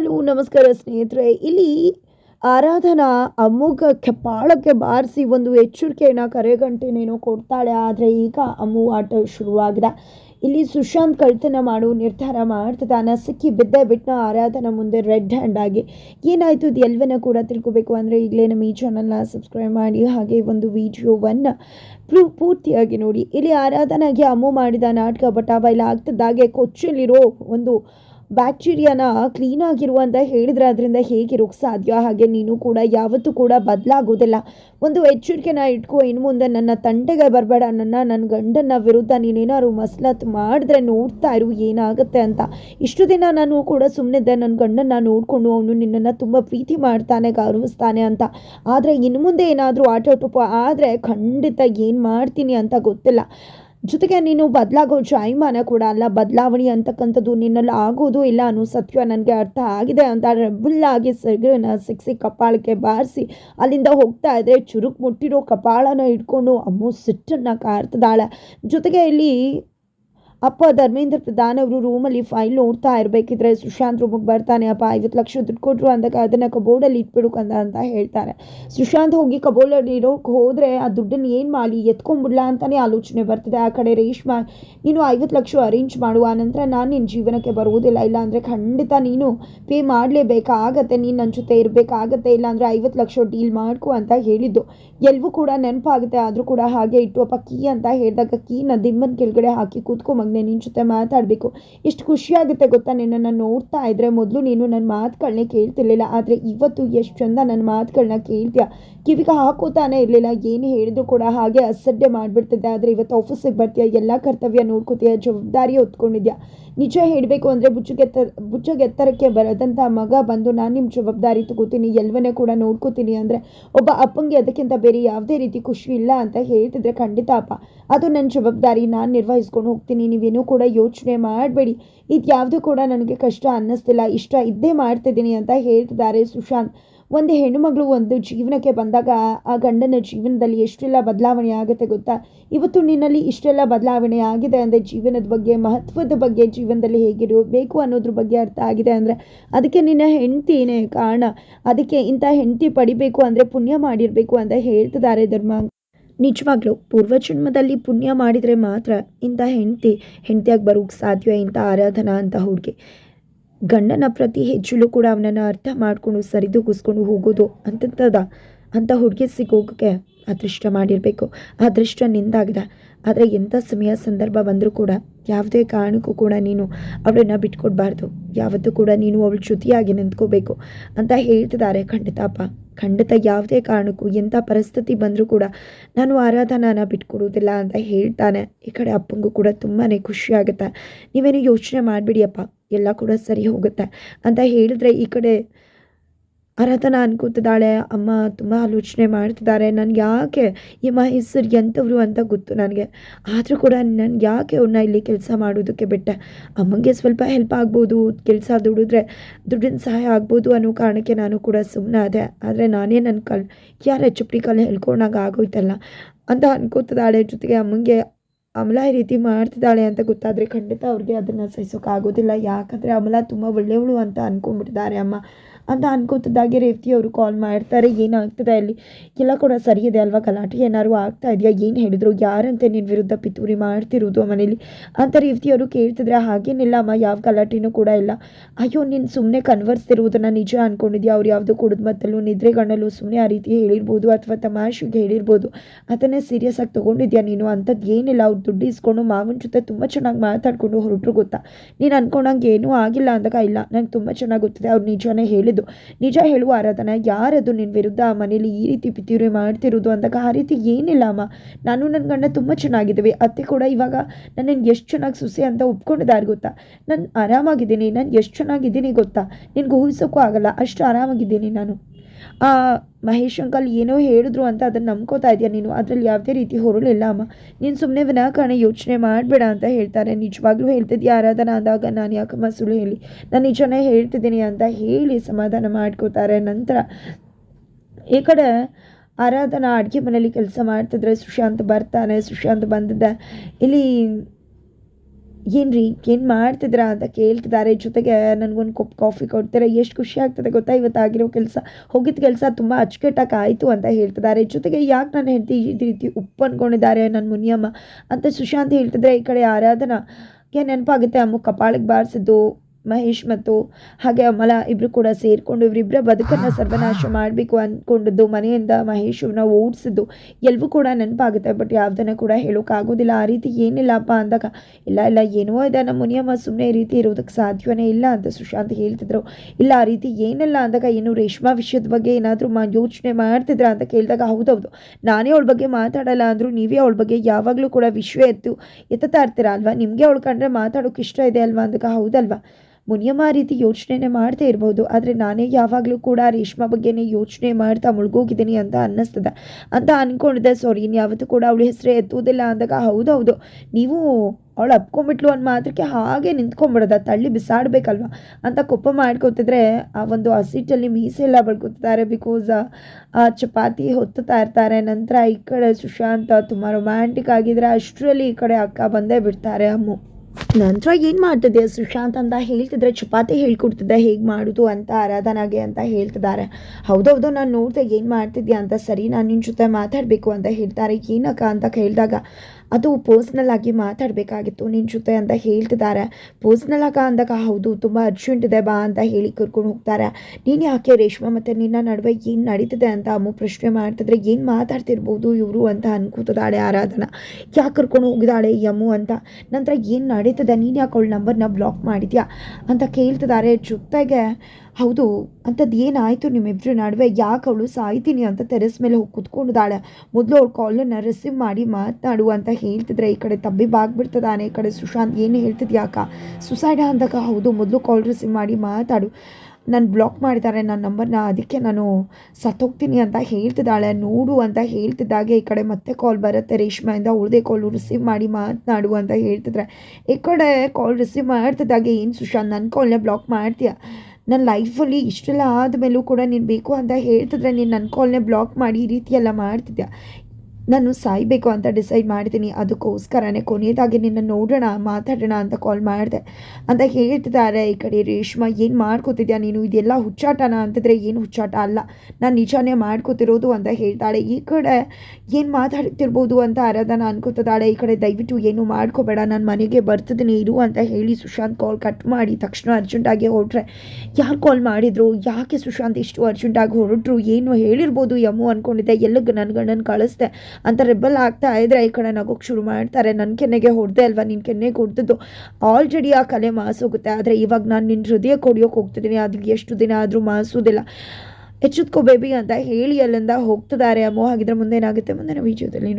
Hello, ನಮಸ್ಕಾರ ಸ್ನೇಹಿತರೆ. ಇಲ್ಲಿ ಆರಾಧನಾ ಅಮ್ಮುಗ ಕೆಪಾಳಕ್ಕೆ ಬಾರಿಸಿ ಒಂದು ಎಚ್ಚರಿಕೆಯನ್ನು ಕರೆಗಂಟೆನೇನೋ ಕೊಡ್ತಾಳೆ, ಆದರೆ ಈಗ ಅಮ್ಮು ಆಟ ಶುರುವಾಗಿದೆ. ಇಲ್ಲಿ ಸುಶಾಂತ್ ಕಳ್ತನ ಮಾಡೋ, ನಿರ್ಧಾರ ಮಾಡ್ತಿದ್ದಾನೆ. ಸಿಕ್ಕಿ ಬಿದ್ದೆ ಬಿಟ್ಟನ ಆರಾಧನ ಮುಂದೆ ರೆಡ್ ಹ್ಯಾಂಡ್ ಆಗಿ. ಏನಾಯಿತು? ಇದು ಎಲ್ಲವನ್ನ ಕೂಡ ತಿಳ್ಕೊಬೇಕು ಅಂದರೆ ಈಗಲೇ ನಮ್ಮ ಈ ಚಾನಲ್ನ ಸಬ್ಸ್ಕ್ರೈಬ್ ಮಾಡಿ, ಹಾಗೆ ಒಂದು ವಿಡಿಯೋವನ್ನು ಪ್ರೂ ಪೂರ್ತಿಯಾಗಿ ನೋಡಿ. ಇಲ್ಲಿ ಆರಾಧನಾಗೆ ಅಮ್ಮು ಮಾಡಿದ ನಾಟಕ ಬಟಾಬೈಲ ಆಗ್ತದಾಗೆ ಕೊಚ್ಚಲ್ಲಿರೋ ಒಂದು ಬ್ಯಾಕ್ಟೀರಿಯಾನ ಕ್ಲೀನ್ ಆಗಿರುವ ಅಂತ ಹೇಳಿದ್ರೆ ಅದರಿಂದ ಹೇಗಿರೋಕ್ಕೆ ಸಾಧ್ಯ? ಹಾಗೆ ನೀನು ಕೂಡ ಯಾವತ್ತೂ ಕೂಡ ಬದಲಾಗೋದಿಲ್ಲ. ಒಂದು ಎಚ್ಚರಿಕೆನ ಇಟ್ಕೋ. ಇನ್ನು ಮುಂದೆ ನನ್ನ ತಂಟೆಗೆ ಬರಬೇಡ. ನನ್ನ ನನ್ನ ಗಂಡನ ವಿರುದ್ಧ ನೀನೇನಾದ್ರು ಮಸಲತ್ ಮಾಡಿದ್ರೆ ನೋಡ್ತಾ ಇರು, ಏನಾಗುತ್ತೆ ಅಂತ. ಇಷ್ಟು ದಿನ ನಾನು ಕೂಡ ಸುಮ್ಮನಿದ್ದೆ ನನ್ನ ಗಂಡನ್ನ ನೋಡಿಕೊಂಡು ಅವನು ನಿನ್ನನ್ನು ತುಂಬ ಪ್ರೀತಿ ಮಾಡ್ತಾನೆ, ಗೌರವಿಸ್ತಾನೆ ಅಂತ. ಆದರೆ ಇನ್ನು ಮುಂದೆ ಏನಾದರೂ ಆಟೋಟೋಪ ಆದರೆ ಖಂಡಿತ ಏನು ಮಾಡ್ತೀನಿ ಅಂತ ಗೊತ್ತಿಲ್ಲ. ಜೊತೆಗೆ ನೀನು ಬದಲಾಗೋ ಜಾಯಮಾನ ಕೂಡ ಅಲ್ಲ, ಬದಲಾವಣೆ ಅಂತಕ್ಕಂಥದ್ದು ನಿನ್ನಲ್ಲಿ ಆಗೋದು ಇಲ್ಲ ಅನ್ನೋ ಸತ್ಯ ನನಗೆ ಅರ್ಥ ಆಗಿದೆ ಅಂತ ಬುಲ್ಲಾಗಿ ಸೆಗರನ್ನ ಸಿಕ್ಸಿ ಕಪಾಳಕ್ಕೆ ಬಾರಿಸಿ ಅಲ್ಲಿಂದ ಹೋಗ್ತಾ ಇದ್ರೆ ಚುರುಕು ಮುಟ್ಟಿರೋ ಕಪಾಳನ ಇಟ್ಕೊಂಡು ಅಮ್ಮು ಸಿಟ್ಟನ್ನು ಕಾರ್ತಿದ್ದಾಳೆ ಜೊತೆಗೆ ಇಲ್ಲಿ ಅಪ್ಪ ಧರ್ಮೇಂದ್ರ ಪ್ರಧಾನ್ ಅವರು ರೂಮಲ್ಲಿ ಫೈಲ್ ನೋಡ್ತಾ ಇರಬೇಕಿದ್ರೆ ಸುಶಾಂತ್ ರೂಮಿಗೆ ಬರ್ತಾನೆ, ಅಪ್ಪ ಐವತ್ತು ಲಕ್ಷ ದುಡ್ಡು ಕೊಟ್ಟರು ಅಂದಾಗ ಅದನ್ನು ಕಬೋರ್ಡಲ್ಲಿ ಇಟ್ಬಿಡು ಕಂದ ಅಂತ ಹೇಳ್ತಾರೆ. ಸುಶಾಂತ್ ಹೋಗಿ ಕಬೋರ್ಡಲ್ಲಿ ಇರೋಕೆ ಹೋದರೆ ಆ ದುಡ್ಡನ್ನು ಏನು ಮಾಡಿ, ಎತ್ಕೊಂಡ್ಬಿಡ್ಲಾ ಅಂತಲೇ ಆಲೋಚನೆ ಬರ್ತದೆ. ಆ ಕಡೆ ರೇಷ್ಮಾ, ನೀನು ಐವತ್ತು ಲಕ್ಷ ಅರೇಂಜ್ ಮಾಡುವ ನಂತರ ನಾನು ನಿನ್ನ ಜೀವನಕ್ಕೆ ಬರುವುದಿಲ್ಲ, ಇಲ್ಲ ಅಂದರೆ ಖಂಡಿತ ನೀನು ಪೇ ಮಾಡಲೇಬೇಕಾಗತ್ತೆ ನೀನು ನನ್ನ ಜೊತೆ ಇರಬೇಕಾಗತ್ತೆ ಇಲ್ಲಾಂದರೆ ಐವತ್ತು ಲಕ್ಷ ಡೀಲ್ ಮಾಡ್ಕೊ ಅಂತ ಹೇಳಿದ್ದು. ಎಲ್ಲವೂ ಕೂಡ ನೆನಪಾಗುತ್ತೆ, ಆದರೂ ಕೂಡ ಹಾಗೆ ಇಟ್ಟು ಅಪ್ಪ ಕೀ ಅಂತ ಹೇಳಿದಾಗ ಕೀನ ದಿಮ್ಮನ ಕೆಳಗಡೆ ಹಾಕಿ ಕೂತ್ಕೊ ಮಗನೆ ನಿನ್ನ ಜೊತೆ ಮಾತಾಡಬೇಕು. ಎಷ್ಟು ಖುಷಿಯಾಗುತ್ತೆ ಗೊತ್ತಾ? ನಿನ್ನನ್ನು ನೋಡ್ತಾ ಇದ್ರೆ ಮೊದಲು ನೀನು ನನ್ನ ಮಾತುಗಳನ್ನೇ ಕೇಳ್ತಿರ್ಲಿಲ್ಲ, ಆದರೆ ಇವತ್ತು ಎಷ್ಟು ಚಂದ ನನ್ನ ಮಾತುಗಳನ್ನ ಕೇಳ್ತೀಯ? ಕಿವಿಗೆ ಹಾಕೋತಾನೆ ಇರಲಿಲ್ಲ, ಏನು ಹೇಳಿದ್ರು ಕೂಡ ಹಾಗೆ ಅಸಡ್ಡೆ ಮಾಡಿಬಿಡ್ತಿದ್ದೆ. ಆದರೆ ಇವತ್ತು ಆಫೀಸಿಗೆ ಬರ್ತೀಯ? ಎಲ್ಲ ಕರ್ತವ್ಯ ನೋಡ್ಕೋತೀಯ? ಜವಾಬ್ದಾರಿ ಹೊತ್ಕೊಂಡಿದ್ಯಾ? ನಿಜ ಹೇಳಬೇಕು ಅಂದರೆ ಬುಚ್ಚಗೆತ್ತ ಬುಚ್ಚಗೆತ್ತರಕ್ಕೆ ಬರದಂಥ ಮಗ ಬಂದು ನಾನು ನಿಮ್ಮ ಜವಾಬ್ದಾರಿ ತಗೋತೀನಿ, ಎಲ್ಲವನ್ನೇ ಕೂಡ ನೋಡ್ಕೋತೀನಿ ಅಂದರೆ ಒಬ್ಬ ಅಪ್ಪಂಗೆ ಅದಕ್ಕಿಂತ ಬೇರೆ ಯಾವುದೇ ರೀತಿ ಖುಷಿ ಇಲ್ಲ ಅಂತ ಹೇಳ್ತಿದ್ರೆ ಖಂಡಿತ ಅಪ್ಪ. ಅದು ನನ್ನ ಜವಾಬ್ದಾರಿ, ನಾನು ನಿರ್ವಹಿಸ್ಕೊಂಡು ಹೋಗ್ತೀನಿ ನೀವೇನೂ ಕೂಡ ಯೋಚನೆ ಮಾಡಬೇಡಿ. ಇದು ಯಾವುದೂ ಕೂಡ ನನಗೆ ಕಷ್ಟ ಅನ್ನಿಸ್ತಿಲ್ಲ. ಇಷ್ಟ ಇದ್ದೇ ಮಾಡ್ತಿದ್ದೀನಿ ಅಂತ ಹೇಳ್ತಿದ್ದಾರೆ ಸುಶಾಂತ್. ಒಂದು ಹೆಣ್ಣುಮಗಳು ಒಂದು ಜೀವನಕ್ಕೆ ಬಂದಾಗ ಆ ಗಂಡನ ಜೀವನದಲ್ಲಿ ಎಷ್ಟೆಲ್ಲ ಬದಲಾವಣೆ ಆಗುತ್ತೆ ಗೊತ್ತಾ? ಇವತ್ತು ನಿನ್ನಲ್ಲಿ ಇಷ್ಟೆಲ್ಲ ಬದಲಾವಣೆ ಆಗಿದೆ ಅಂದರೆ ಜೀವನದ ಬಗ್ಗೆ, ಮಹತ್ವದ ಬಗ್ಗೆ ಜೀವನದಲ್ಲಿ ಹೇಗಿರಬೇಕು ಅನ್ನೋದ್ರ ಬಗ್ಗೆ ಅರ್ಥ ಆಗಿದೆ ಅಂದರೆ ಅದಕ್ಕೆ ನಿನ್ನ ಹೆಂಡತಿನೇ ಕಾರಣ. ಅದಕ್ಕೆ ಇಂಥ ಹೆಂಡತಿ ಪಡಿಬೇಕು ಅಂದರೆ ಪುಣ್ಯ ಮಾಡಿರಬೇಕು ಅಂತ ಹೇಳ್ತಿದ್ದಾರೆ ಧರ್ಮ ನಿಜವಾಗ್ಲೂ ಪೂರ್ವಜನ್ಮದಲ್ಲಿ ಪುಣ್ಯ ಮಾಡಿದರೆ ಮಾತ್ರ ಇಂಥ ಹೆಂಡತಿ ಹೆಂಡತಿಯಾಗಿ ಬರೋಕ್ಕೆ ಸಾಧ್ಯ ಇಂಥ ಆರಾಧನಾ ಅಂತ ಹುಡುಗಿ. ಗಂಡನ ಪ್ರತಿ ಹೆಚ್ಚಲು ಕೂಡ ಅವನನ್ನು ಅರ್ಥ ಮಾಡಿಕೊಂಡು ಸರಿದೂಗಿಸ್ಕೊಂಡು ಹೋಗೋದು ಅಂತಂತದ ಅಂಥ ಹುಡುಗಿ ಸಿಗೋಗಕ್ಕೆ ಅದೃಷ್ಟ ಮಾಡಿರಬೇಕು. ಅದೃಷ್ಟ ನಿಂದಾಗಿದೆ. ಆದರೆ ಎಂಥ ಸಮಯ ಸಂದರ್ಭ ಬಂದರೂ ಕೂಡ ಯಾವುದೇ ಕಾರಣಕ್ಕೂ ಕೂಡ ನೀನು ಅವಳನ್ನು ಬಿಟ್ಕೊಡ್ಬಾರ್ದು. ಯಾವತ್ತೂ ಕೂಡ ನೀನು ಅವಳ ಜೊತೆಯಾಗಿ ನಿಂತ್ಕೋಬೇಕು ಅಂತ ಹೇಳ್ತಿದ್ದಾರೆ ಖಂಡಿತಾಪ ಅಪ್ಪ. ಖಂಡಿತ ಯಾವುದೇ ಕಾರಣಕ್ಕೂ ಎಂಥ ಪರಿಸ್ಥಿತಿ ಬಂದರೂ ಕೂಡ ನಾನು ಆರಾಧನಾನ ಬಿಟ್ಕೊಡೋದಿಲ್ಲ ಅಂತ ಹೇಳ್ತಾನೆ. ಈ ಕಡೆ ಅಪ್ಪಂಗೂ ಕೂಡ ತುಂಬಾ ಖುಷಿಯಾಗುತ್ತೆ ನೀವೇನು ಯೋಚನೆ ಮಾಡಿಬಿಡಿಯಪ್ಪ ಎಲ್ಲ ಕೂಡ ಸರಿ ಹೋಗುತ್ತೆ ಅಂತ ಹೇಳಿದ್ರೆ ಈ ಕಡೆ ಆರಾಧನಾ ಅನ್ಕೋತಿದ್ದಾಳೆ. ಅಮ್ಮ ತುಂಬ ಆಲೋಚನೆ ಮಾಡ್ತಿದ್ದಾರೆ. ನನಗೆ ಯಾಕೆ ಈ ಮಹೇಶ್ವರ್ ಎಂಥವ್ರು ಅಂತ ಗೊತ್ತು ನನಗೆ. ಆದರೂ ಕೂಡ ನನಗೆ ಯಾಕೆ ಅವ್ರನ್ನ ಇಲ್ಲಿ ಕೆಲಸ ಮಾಡೋದಕ್ಕೆ ಬಿಟ್ಟೆ? ಅಮ್ಮಂಗೆ ಸ್ವಲ್ಪ ಹೆಲ್ಪ್ ಆಗ್ಬೋದು. ಕೆಲಸ ದುಡಿದ್ರೆ ದುಡ್ಡಿನ ಸಹಾಯ ಆಗ್ಬೋದು ಅನ್ನೋ ಕಾರಣಕ್ಕೆ ನಾನು ಕೂಡ ಸುಮ್ಮನೆ ಅದೇ ಆದರೆ ನಾನೇ ನನ್ನ ಕಲ್, ಯಾರ ಚುಪ್ಪಿ ಕಲ್ ಹೇಳ್ಕೊಂಡಾಗ ಆಗೋಯ್ತಲ್ಲ? ಅಂತ ಅನ್ಕೋತಿದ್ದಾಳೆ. ಜೊತೆಗೆ ಅಮ್ಮಂಗೆ ಅಮಲ ಈ ರೀತಿ ಮಾಡ್ತಿದ್ದಾಳೆ ಅಂತ ಗೊತ್ತಾದರೆ ಖಂಡಿತ ಅವ್ರಿಗೆ ಅದನ್ನು ಸಹಿಸೋಕ್ಕಾಗೋದಿಲ್ಲ ಯಾಕಂದರೆ ಅಮಲ ತುಂಬ ಒಳ್ಳೆಯವಳು ಅಂತ ಅಂದ್ಕೊಂಡ್ಬಿಟ್ಟಿದ್ದಾರೆ ಅಮ್ಮ. ಅಂತ ಅನ್ಕೋತಿದ್ದಾಗೆ ರೇವತಿ ಅವರು ಕಾಲ್ ಮಾಡ್ತಾರೆ, ಏನಾಗ್ತದೆ ಅಲ್ಲಿ? ಎಲ್ಲ ಕೂಡ, ಸರಿ ಇದೆ ಅಲ್ವಾ ಗಲಾಟೆ? ಏನಾದ್ರು ಆಗ್ತಾ ಇದೆಯಾ? ಏನು ಹೇಳಿದ್ರು? ಯಾರಂತೆ ನಿನ್ನ ವಿರುದ್ಧ ಪಿತೂರಿ ಮಾಡ್ತಿರೋದು ಮನೇಲಿ? ಅಂತ ರೇವತಿ ಅವರು ಕೇಳ್ತಿದ್ರೆ, ಹಾಗೇನಿಲ್ಲ ಅಮ್ಮ, ಯಾವ ಗಲಾಟೆನೂ ಕೂಡ ಇಲ್ಲ. ಅಯ್ಯೋ, ನೀನು ಸುಮ್ಮನೆ ಕನ್ವರ್ಸ್ತಿರುವುದನ್ನು ನಿಜ ಅಂದ್ಕೊಂಡಿದ್ಯಾ ಅವ್ರು ಯಾವುದು ಕುಡಿದ ಮತ್ತಲ್ಲೂ ನಿದ್ರೆಗಣ್ಣಲ್ಲೂ ಸುಮ್ಮನೆ ಆ ರೀತಿ ಹೇಳಿರ್ಬೋದು ಅಥವಾ ತಮಾಷೆಗೆ ಹೇಳಿರ್ಬೋದು. ಅದನ್ನೇ ಸೀರಿಯಸ್ ಆಗಿ ತೊಗೊಂಡಿದ್ಯಾ ನೀನು? ಅಂಥದ್ದು ಏನಿಲ್ಲ. ಅವ್ರು ದುಡ್ಡು ಇಸ್ಕೊಂಡು ಮಾವನ ಜೊತೆ ತುಂಬ ಚೆನ್ನಾಗಿ ಮಾತಾಡ್ಕೊಂಡು ಹೊರಟ್ರು ಗೊತ್ತಾ? ನೀನು ಅನ್ಕೊಂಡಂಗೆ ಏನೂ ಆಗಿಲ್ಲ ಅಂದಾಗ ಇಲ್ಲ. ನಂಗೆ ತುಂಬ ಚೆನ್ನಾಗಿ ಗೊತ್ತಿದೆ. ಅವ್ರು ನಿಜನೇ ಹೇಳಿದ್ದು. ನಿಜ ಹೇಳುವ ಆರಾಧನಾ, ಯಾರದು ನಿನ್ನ ವಿರುದ್ಧ ಆ ಮನೇಲಿ ಈ ರೀತಿ ಪಿತೂರಿ ಮಾಡ್ತಿರೋದು ಅಂದಾಗ ಆ ರೀತಿ ಏನಿಲ್ಲ ಅಮ್ಮ. ನಾನು ನನ್ನ ಗಂಡ ತುಂಬ ಚೆನ್ನಾಗಿದ್ದೀವಿ. ಅತ್ತೆ ಕೂಡ ಇವಾಗ ನನ್ನನ್ನು ಎಷ್ಟು ಚೆನ್ನಾಗಿ ಸುಸೆ ಅಂತ ಒಪ್ಕೊಂಡಿದ್ದಾರೆ ಗೊತ್ತಾ? ನಾನು ಆರಾಮಾಗಿದ್ದೀನಿ. ನಾನು ಎಷ್ಟು ಚೆನ್ನಾಗಿದ್ದೀನಿ ಗೊತ್ತಾ? ನಿನ್ಗೆ ಊಹಿಸೋಕ್ಕೂ ಆಗಲ್ಲ. ಅಷ್ಟು ಆರಾಮಾಗಿದ್ದೀನಿ ನಾನು. ಮಹೇಶ್ ಅಂಕಲ್ ಏನೋ ಹೇಳಿದ್ರು ಅಂತ ಅದನ್ನು ನಂಬ್ಕೋತಾ ಇದೆಯಾ ನೀನು. ಅದರಲ್ಲಿ ಯಾವುದೇ ರೀತಿ ಹೊರಳಿಲ್ಲ ಅಮ್ಮ. ನೀನು ಸುಮ್ಮನೆ ವಿನಾಕಾರಣ ಯೋಚನೆ ಮಾಡಬೇಡ ಅಂತ ಹೇಳ್ತಾರೆ. ನಿಜವಾಗ್ಲೂ ಹೇಳ್ತಿದ್ದೆ ಆರಾಧನಾ ಅಂದಾಗ? ನಾನು ಯಾಕಮ್ಮ ಸುಳ್ಳು ಹೇಳಿ? ನಾನು ನಿಜನೇ ಹೇಳ್ತಿದ್ದೀನಿ ಅಂತ ಹೇಳಿ ಸಮಾಧಾನ ಮಾಡ್ಕೋತಾರೆ. ನಂತರ ಈ ಕಡೆ ಆರಾಧನಾ ಅಡುಗೆ ಮನೇಲಿ ಕೆಲಸ ಮಾಡ್ತಿದ್ರೆ ಸುಶಾಂತ್ ಬರ್ತಾನೆ. ಸುಶಾಂತ್ ಬಂದಿದ್ದ. ಇಲ್ಲಿ ಏನ್ರಿ, ಏನು ಮಾಡ್ತಿದ್ರ ಅಂತ ಕೇಳ್ತಿದ್ದಾರೆ. ಜೊತೆಗೆ ನನಗೊಂದು ಕಪ್ ಕಾಫಿ ಕೊಡ್ತೀರಾ? ಎಷ್ಟು ಖುಷಿ ಆಗ್ತದೆ ಗೊತ್ತಾ? ಇವತ್ತು ಆಗಿರೋ ಕೆಲಸ ಹೋಗಿದ್ದ ಕೆಲಸ ತುಂಬ ಅಚ್ಚುಕಟ್ಟಾಗಿ ಆಯಿತು ಅಂತ ಹೇಳ್ತಿದ್ದಾರೆ. ಜೊತೆಗೆ ಯಾಕೆ ನಾನು ಹೆಂಡತಿ ಈ ರೀತಿ ಉಪ್ಪು ಅಂದ್ಕೊಂಡಿದ್ದಾರೆ ನನ್ನ ಮುನಿಯಮ್ಮ ಅಂತ ಸುಶಾಂತ್ ಹೇಳ್ತಿದ್ರೆ ಈ ಕಡೆ ಆರಾಧನಾಗೆ ನೆನಪಾಗುತ್ತೆ? ಅಮ್ಮ ಕಪಾಳಕ್ಕೆ ಬಾರಿಸಿದ್ದು ಮಹೇಶ್ ಮತ್ತು ಹಾಗೆ ಅಮಲ ಇಬ್ಬರು ಕೂಡ ಸೇರಿಕೊಂಡು ಇವರಿಬ್ಬರ ಬದುಕನ್ನು ಸರ್ವನಾಶ ಮಾಡಬೇಕು ಅಂದ್ಕೊಂಡಿದ್ದು ಮನೆಯಿಂದ ಮಹೇಶ್ ಇವ್ರನ್ನ ಓಡಿಸಿದ್ದು. ಎಲ್ಲವೂ ಕೂಡ ನೆನಪಾಗುತ್ತೆ ಬಟ್ ಯಾವುದನ್ನು ಕೂಡ ಹೇಳೋಕ್ಕಾಗೋದಿಲ್ಲ ಆ ರೀತಿ ಏನಿಲ್ಲಪ್ಪ ಅಂದಾಗ ಇಲ್ಲ ಇಲ್ಲ ಏನೋ ಇದೆ. ನಮ್ಮ ಮುನಿಯಮ್ಮ ಸುಮ್ಮನೆ ಈ ರೀತಿ ಇರೋದಕ್ಕೆ ಸಾಧ್ಯವೇ ಇಲ್ಲ ಅಂತ ಸುಶಾಂತ್ ಹೇಳ್ತಿದ್ರು. ಇಲ್ಲ ಆ ರೀತಿ ಏನಿಲ್ಲ ಅಂದಾಗ ಏನು ರೇಷ್ಮಾ ವಿಷಯದ ಬಗ್ಗೆ ಏನಾದರೂ ಮಾ ಯೋಚನೆ ಮಾಡ್ತಿದ್ರ ಅಂತ ಕೇಳಿದಾಗ ಹೌದೌದು. ನಾನೇ ಅವಳ ಬಗ್ಗೆ ಮಾತಾಡಲ್ಲ ಅಂದರೂ ನೀವೇ ಅವಳ ಬಗ್ಗೆ ಯಾವಾಗಲೂ ಕೂಡ ವಿಷಯ ಎತ್ತು ಎತ್ತುತ್ತಾ ಇರ್ತೀರಾ ಅಲ್ವಾ? ನಿಮಗೆ ಅವಳು ಕಂಡ್ರೆ ಮಾತಾಡೋಕೆ ಇಷ್ಟ ಇದೆ ಅಲ್ವಾ ಅಂದಾಗ ಹೌದಲ್ವಾ? ಮುನಿಯಮ್ಮ ಆ ರೀತಿ ಯೋಚನೆನೇ ಮಾಡ್ತಾ ಇರ್ಬೋದು. ಆದರೆ ನಾನೇ ಯಾವಾಗಲೂ ಕೂಡ ರೇಷ್ಮಾ ಬಗ್ಗೆನೇ ಯೋಚನೆ ಮಾಡ್ತಾ ಮುಳುಗೋಗಿದ್ದೀನಿ ಅಂತ ಅನ್ನಿಸ್ತದೆ. ಅಂತ ಅಂದ್ಕೊಂಡಿದ್ದೆ ಸಾರಿ ಇನ್ಯಾವತ್ತೂ ಕೂಡ ಅವಳ ಹೆಸರೇ ಎತ್ತುವುದಿಲ್ಲ ಅಂದಾಗ ಹೌದೌದು. ನೀವು ಅವಳು ಅಪ್ಕೊಂಬಿಟ್ಲು ಅನ್ನೋ ಮಾತ್ರಕ್ಕೆ ಹಾಗೆ ನಿಂತ್ಕೊಂಡ್ಬಿಡೋದ. ತಳ್ಳಿ ಬಿಸಾಡಬೇಕಲ್ವ? ಅಂತ ಕೊಪ್ಪ ಮಾಡ್ಕೊತಿದ್ರೆ ಆ ಒಂದು ಹಸಿಟ್ಟಲ್ಲಿ ಮೀಸೆಲ್ಲ ಬಳ್ಕೊತಿದ್ದಾರೆ. ಬಿಕಾಸ್ ಆ ಚಪಾತಿ ಹೊತ್ತುತ್ತಾ ಇರ್ತಾರೆ. ನಂತರ ಈ ಕಡೆ ಸುಶಾಂತ್ ತುಂಬ ರೊಮ್ಯಾಂಟಿಕ್ ಆಗಿದ್ರೆ ಅಷ್ಟರಲ್ಲಿ ಈ ಕಡೆ ಅಕ್ಕ ಬಂದೇ ಬಿಡ್ತಾರೆ ಅಮ್ಮು. ನಂತರ ಏನು ಮಾಡ್ತಿದ್ದೆ ಸುಶಾಂತ್ ಅಂತ ಹೇಳ್ತಿದ್ರೆ, ಚಪಾತಿ ಹೇಳ್ಕೊಡ್ತಿದ್ದೆ, ಹೇಗೆ ಮಾಡೋದು ಅಂತ, ಆರಾಧನಾಗೆ ಅಂತ ಹೇಳ್ತಿದ್ದಾರೆ. ಹೌದೌದು, ನಾನು ನೋಡಿದೆ ಏನು ಮಾಡ್ತಿದ್ಯಾ ಅಂತ, ಸರಿ ನಾನು ನಿನ್ನ ಜೊತೆ ಮಾತಾಡಬೇಕು ಅಂತ ಹೇಳ್ತಾರೆ. ಏನಕ್ಕ ಅಂತ ಕೇಳಿದಾಗ, ಅದು ಪರ್ಸ್ನಲ್ ಆಗಿ ಮಾತಾಡಬೇಕಾಗಿತ್ತು ನಿನ್ನ ಜೊತೆ ಅಂತ ಹೇಳ್ತಿದ್ದಾರೆ. ಪರ್ಸ್ನಲ್ ಆಗ ಅಂದಾಗ, ಹೌದು, ತುಂಬ ಅರ್ಜೆಂಟ್ ಇದೆ, ಬಾ ಅಂತ ಹೇಳಿ ಕರ್ಕೊಂಡು ಹೋಗ್ತಾರೆ. ನೀನು ಯಾಕೆ ರೇಷ್ಮೆ ಮತ್ತು ನಿನ್ನ ನಡುವೆ ಏನು ನಡೀತಿದೆ ಅಂತ ಅಮ್ಮ ಪ್ರಶ್ನೆ ಮಾಡ್ತಿದ್ರೆ, ಏನು ಮಾತಾಡ್ತಿರ್ಬೋದು ಇವರು ಅಂತ ಅನ್ಕೋತಿದ್ದಾಳೆ ಆರಾಧನಾ. ಯಾಕೆ ಕರ್ಕೊಂಡು ಹೋಗಿದ್ದಾಳೆ ಯಮ್ಮು ಅಂತ. ನಂತರ ಏನು ನಡೀತದೆ ನೀನು ಯಾಕೆ ಅವಳ ನಂಬರ್ನ ಬ್ಲಾಕ್ ಮಾಡಿದ್ಯಾ? ಅಂತ ಕೇಳ್ತಿದ್ದಾರೆ ಜೊತೆಗೆ, ಹೌದು ಅಂಥದ್ದು ಏನಾಯಿತು ನಿಮ್ಮಿಬ್ಬರ ನಡುವೆ? ಯಾಕೆ ಅವಳು ಸಾಯ್ತೀನಿ ಅಂತ ತೆರೆಸ್ ಮೇಲೆ ಹೋಗಿ ಕುತ್ಕೊಂಡಿದ್ದಾಳೆ? ಮೊದಲು ಅವ್ಳ ಕಾಲನ್ನು ರಿಸೀವ್ ಮಾಡಿ ಮಾತನಾಡು ಅಂತ ಹೇಳ್ತಿದ್ರೆ ಈ ಕಡೆ ತಬ್ಬಿ ಬಾಗ್ಬಿಡ್ತದಾನೆ ಈ ಕಡೆ ಸುಶಾಂತ್ ಏನು ಹೇಳ್ತಿದ್ಯಾಕ ಸುಸೈಡ ಅಂದಾಗ ಹೌದು, ಮೊದಲು ಕಾಲ್ ರಿಸೀವ್ ಮಾಡಿ ಮಾತಾಡು ನಾನು ಬ್ಲಾಕ್ ಮಾಡಿದ್ದಾರೆ ನನ್ನ ನಂಬರ್ನ ಅದಕ್ಕೆ ನಾನು ಸತ್ತೋಗ್ತೀನಿ ಅಂತ ಹೇಳ್ತಿದ್ದಾಳೆ. ನೋಡು ಅಂತ ಹೇಳ್ತಿದ್ದಾಗೆ ಈ ಕಡೆ ಮತ್ತೆ ಕಾಲ್ ಬರುತ್ತೆ. ರೇಷ್ಮೆಯಿಂದ ಉಳಿದೇ ಕಾಲ್ ರಿಸೀವ್ ಮಾಡಿ ಮಾತನಾಡು ಅಂತ ಹೇಳ್ತಿದ್ರೆ. ಈ ಕಡೆ ಕಾಲ್ ರಿಸೀವ್ ಮಾಡ್ತಿದ್ದಾಗೆ ಏನು ಸುಶಾಂತ್ ನನ್ನ ಕಾಲ್ನ ಬ್ಲಾಕ್ ಮಾಡ್ತೀಯಾ? ನನ್ನ ಲೈಫಲ್ಲಿ ಇಷ್ಟೆಲ್ಲ ಆದಮೇಲೂ ಕೂಡ ನೀನು ಬೇಕು ಅಂತ ಹೇಳ್ತಿದ್ರೆ ನೀನು ನನ್ನ ಕಾಲ್ನೇ ಬ್ಲಾಕ್ ಮಾಡಿ ಈ ರೀತಿಯೆಲ್ಲ ಮಾಡ್ತಿದ್ಯಾ? ನಾನು ಸಾಯಬೇಕು ಅಂತ ಡಿಸೈಡ್ ಮಾಡ್ತೀನಿ ಅದಕ್ಕೋಸ್ಕರನೇ ಕೊನೆಯದಾಗಿ ನಿನ್ನ ನೋಡೋಣ, ಮಾತಾಡೋಣ ಅಂತ ಕಾಲ್ ಮಾಡಿದೆ. ಅಂತ ಹೇಳ್ತಿದ್ದಾರೆ. ಈ ಕಡೆ ರೇಷ್ಮಾ, ಏನು ಮಾಡ್ಕೋತಿದ್ಯಾ ನೀನು? ಇದೆಲ್ಲ ಹುಚ್ಚಾಟನ? ಅಂತಿದ್ರೆ ಏನು ಹುಚ್ಚಾಟ ಅಲ್ಲ. ನಾನು ನಿಜಾನೇ ಮಾಡ್ಕೋತಿರೋದು ಅಂತ ಹೇಳ್ತಾಳೆ. ಈ ಕಡೆ ಏನು ಮಾತಾಡ್ತಿರ್ಬೋದು ಅಂತ ಆರಾಧನ ಅನ್ಕೋತಿದ್ದಾಳೆ. ಈ ಕಡೆ ದಯವಿಟ್ಟು ಏನು ಮಾಡ್ಕೋಬೇಡ. ನಾನು ಮನೆಗೆ ಬರ್ತಿದ್ದೀನಿ. ಇರು ಅಂತ ಹೇಳಿ ಸುಶಾಂತ್ ಕಾಲ್ ಕಟ್ ಮಾಡಿ ತಕ್ಷಣ ಅರ್ಜೆಂಟಾಗಿ ಹೊರಟ್ರೆ. ಯಾರು ಕಾಲ್ ಮಾಡಿದ್ರು? ಯಾಕೆ ಸುಶಾಂತ್ ಇಷ್ಟು ಅರ್ಜೆಂಟಾಗಿ ಹೊರಟ್ರು? ಏನು ಹೇಳಿರ್ಬೋದು ಯಮ್ಮು ಅಂದ್ಕೊಂಡಿದ್ದೆ ಎಲ್ಲ ನನ್ನ ಗಂಡನ ಕಳಿಸ್ದೆ. ಅಂತ ರೆಬಲ್ ಆಗ್ತಾ ಇದ್ರೆ ಈ ಕಡೆ ನಗೋಕ್ಕೆ ಶುರು ಮಾಡ್ತಾರೆ. ನನ್ನ ಕೆನ್ನೆಗೆ ಹೊಡೆದೆ ಅಲ್ವಾ? ನಿನ್ನ ಕೆನ್ನೆಗೆ ಹೊಡೆದದ್ದು. ಆಲ್ರೆಡಿ ಆ ಕಲೆ ಮಾಸೋಗುತ್ತೆ. ಆದರೆ ಇವಾಗ ನಾನು ನಿನ್ನ ಹೃದಯ ಕೊಡಿಯೋಕೆ ಹೋಗ್ತಿದ್ದೀನಿ ಅದು ಎಷ್ಟು ದಿನ ಆದರೂ ಮಾಸೋದಿಲ್ಲ. ಎಚ್ಚೆತ್ಕೋ ಬೇಬಿ ಅಂತ ಹೇಳಿ ಅಲ್ಲಿಂದ ಹೋಗ್ತಿದ್ದಾರೆ. ಅಮ್ಮೋ, ಹಾಗಿದ್ರೆ ಮುಂದೆ ಏನಾಗುತ್ತೆ ಮುಂದಿನ ವಿಡಿಯೋದಲ್ಲಿ